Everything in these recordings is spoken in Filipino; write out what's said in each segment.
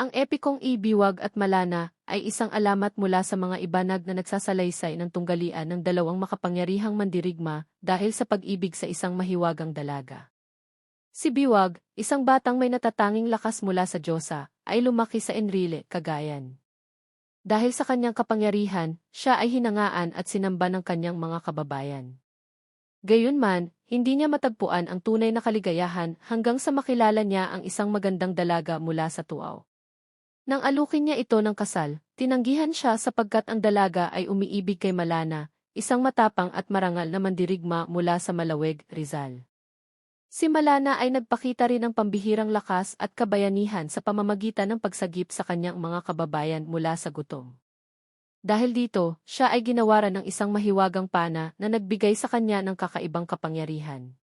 Ang epikong Ibiwag at Malana ay isang alamat mula sa mga ibanag na nagsasalaysay ng tunggalian ng dalawang makapangyarihang mandirigma dahil sa pag-ibig sa isang mahiwagang dalaga. Si Biwag, isang batang may natatanging lakas mula sa Diyosa, ay lumaki sa Enrile, Cagayan. Dahil sa kanyang kapangyarihan, siya ay hinangaan at sinamba ng kanyang mga kababayan. Gayunman, hindi niya matagpuan ang tunay na kaligayahan hanggang sa makilala niya ang isang magandang dalaga mula sa tuaw. Nang alukin niya ito ng kasal, tinanggihan siya sapagkat ang dalaga ay umiibig kay Malana, isang matapang at marangal na mandirigma mula sa Malaweg, Rizal. Si Malana ay nagpakita rin ng pambihirang lakas at kabayanihan sa pamamagitan ng pagsagip sa kanyang mga kababayan mula sa gutom. Dahil dito, siya ay ginawaran ng isang mahiwagang pana na nagbigay sa kanya ng kakaibang kapangyarihan.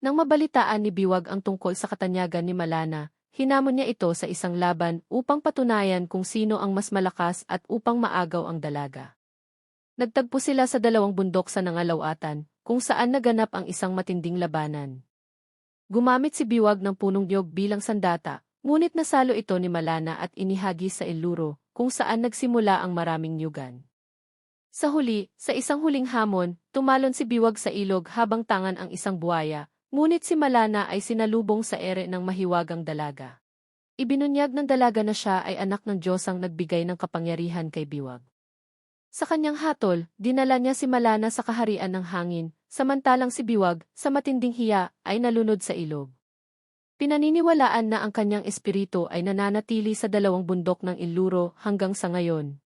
Nang mabalitaan ni Biwag ang tungkol sa katanyagan ni Malana, hinamon niya ito sa isang laban upang patunayan kung sino ang mas malakas at upang maagaw ang dalaga. Nagtagpo sila sa dalawang bundok sa nangalawatan, kung saan naganap ang isang matinding labanan. Gumamit si Biwag ng punong niyog bilang sandata, ngunit nasalo ito ni Malana at inihagi sa Iluro, kung saan nagsimula ang maraming nyugan. Sa huli, sa isang huling hamon, tumalon si Biwag sa ilog habang tangan ang isang buwaya, ngunit si Malana ay sinalubong sa ere ng mahiwagang dalaga. Ibinunyag ng dalaga na siya ay anak ng Diyosang nagbigay ng kapangyarihan kay Biwag. Sa kanyang hatol, dinala niya si Malana sa kaharian ng hangin, samantalang si Biwag, sa matinding hiya, ay nalunod sa ilog. Pinaniniwalaan na ang kanyang espiritu ay nananatili sa dalawang bundok ng Iluro hanggang sa ngayon.